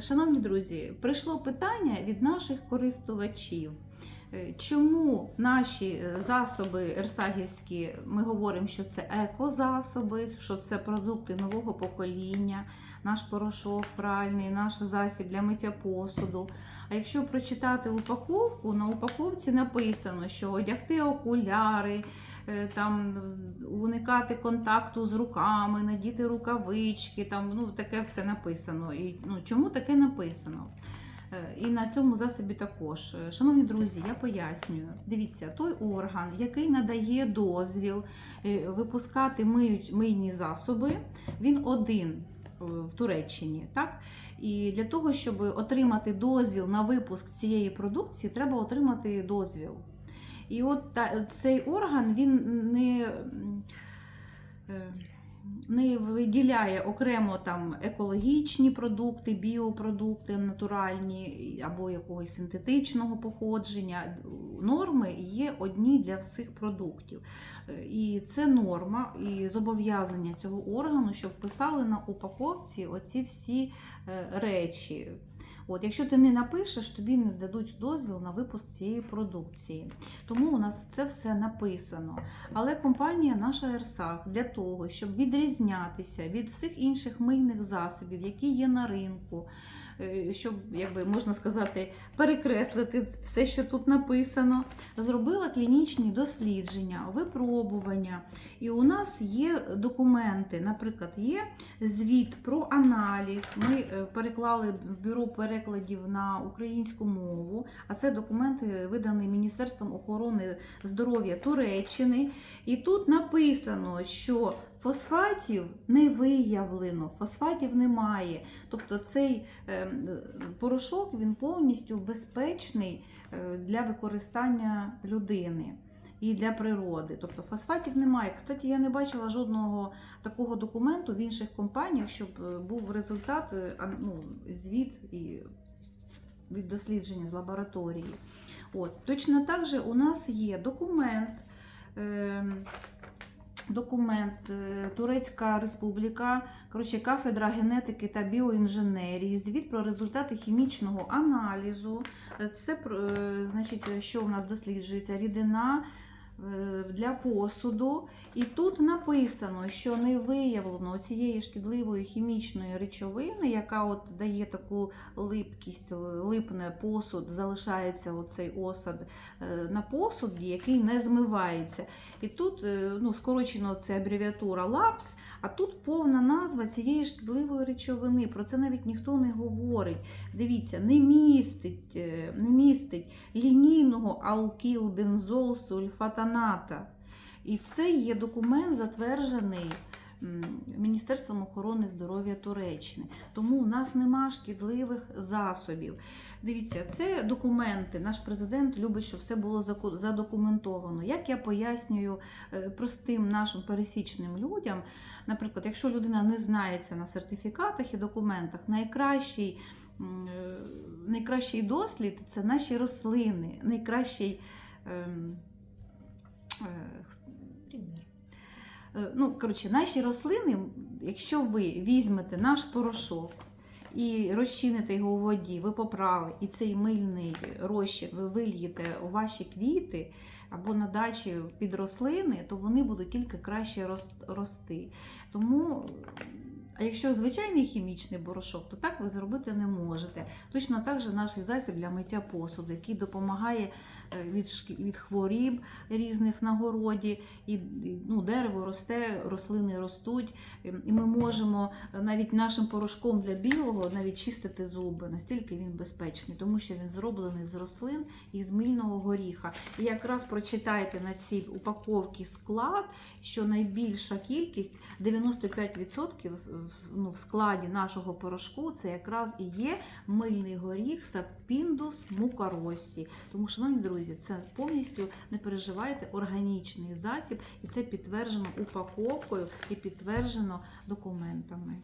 Шановні друзі, прийшло питання від наших користувачів. Е, Чому наші е, засоби ерсагівські, ми говоримо, що це екозасоби, що це продукти нового покоління, наш порошок пральний, наш засіб для миття посуду. А якщо прочитати упаковку, на упаковці написано, що одягти окуляри, там уникати контакту з руками, надіти рукавички, там ну таке все написано. І ну чому таке написано? Е, І на цьому засобі також. Е, Шановні друзі, я пояснюю. Дивіться, той орган, який надає дозвіл е, випускати мийні засоби, він один е, в Туреччині. Так? І для того, щоб отримати дозвіл на випуск цієї продукції, треба отримати дозвіл. І от та, цей орган він не, е, не виділяє окремо там екологічні продукти, біопродукти натуральні або якогось синтетичного походження. Норми є одні для всіх продуктів. Е, І це норма і зобов'язання цього органу, щоб писали на упаковці оці всі е, речі. От, якщо ти не напишеш, тобі не дадуть дозвіл на випуск цієї продукції. Тому у нас це все написано. Але компанія наша Ерсак для того, щоб відрізнятися від всіх інших мийних засобів, які є на ринку, е, щоб, якби можна сказати, перекреслити все, що тут написано, зробила клінічні дослідження, випробування. І у нас є документи, наприклад, є звіт про аналіз. Ми е, переклали в бюро перекладів на українську мову, а це документи видані Міністерством охорони здоров'я Туреччини. І тут написано, що фосфатів не виявлено, фосфатів немає. Тобто цей е, порошок він повністю безпечний е, для використання людини. І для природи, тобто фосфатів немає. Кстати, я не бачила жодного такого документу в інших компаніях, щоб е, був результат, е, ну, звіт і від дослідження з лабораторії. От. Точно так же у нас є документ. Е, Документ е, Турецька Республіка, коротше, кафедра генетики та біоінженерії, звіт про результати хімічного аналізу. Це значить, що у нас досліджується рідина для посуду. І тут написано, що не виявлено цієї шкідливої хімічної речовини, яка от дає таку липкість, липне посуд, залишається оцей осад е, на посуді, який не змивається. І тут е, ну, скорочено це абревіатура ЛАПС, а тут повна назва цієї шкідливої речовини. Про це навіть ніхто не говорить. Дивіться, не містить, е, не містить лінійного алкілбензол-сульфатаната. І це є документ, затверджений Міністерством охорони здоров'я Туреччини. Тому у нас нема шкідливих засобів. Дивіться, це документи. Наш президент любить, щоб все було задокументовано. Як я пояснюю е, простим нашим пересічним людям, наприклад, якщо людина не знається на сертифікатах і документах, найкращий. е, Найкращий дослід це наші рослини, найкращий ем, Ну, коротше, наші рослини, якщо ви візьмете наш порошок і розчините його у воді, ви попрали, і цей мильний розчин ви вильєте у ваші квіти або на дачі під рослини, то вони будуть тільки краще рости. Тому, а якщо звичайний хімічний порошок, то так ви зробити не можете. Точно так же наш засіб для миття посуду, який допомагає е, від, від хворіб різних на городі, і ну, дерево росте, рослини ростуть, і і ми можемо е, навіть нашим порошком для білого навіть чистити зуби, настільки він безпечний, тому що він зроблений з рослин і з мильного горіха. І якраз прочитайте на цій упаковці склад, що найбільша кількість 95% в- в- ну, в складі нашого порошку це якраз і є мильний горіх Сапіндус мукаросі. Тому, шановні друзі, це повністю не переживайте органічний засіб, і це підтверджено упаковкою і підтверджено документами.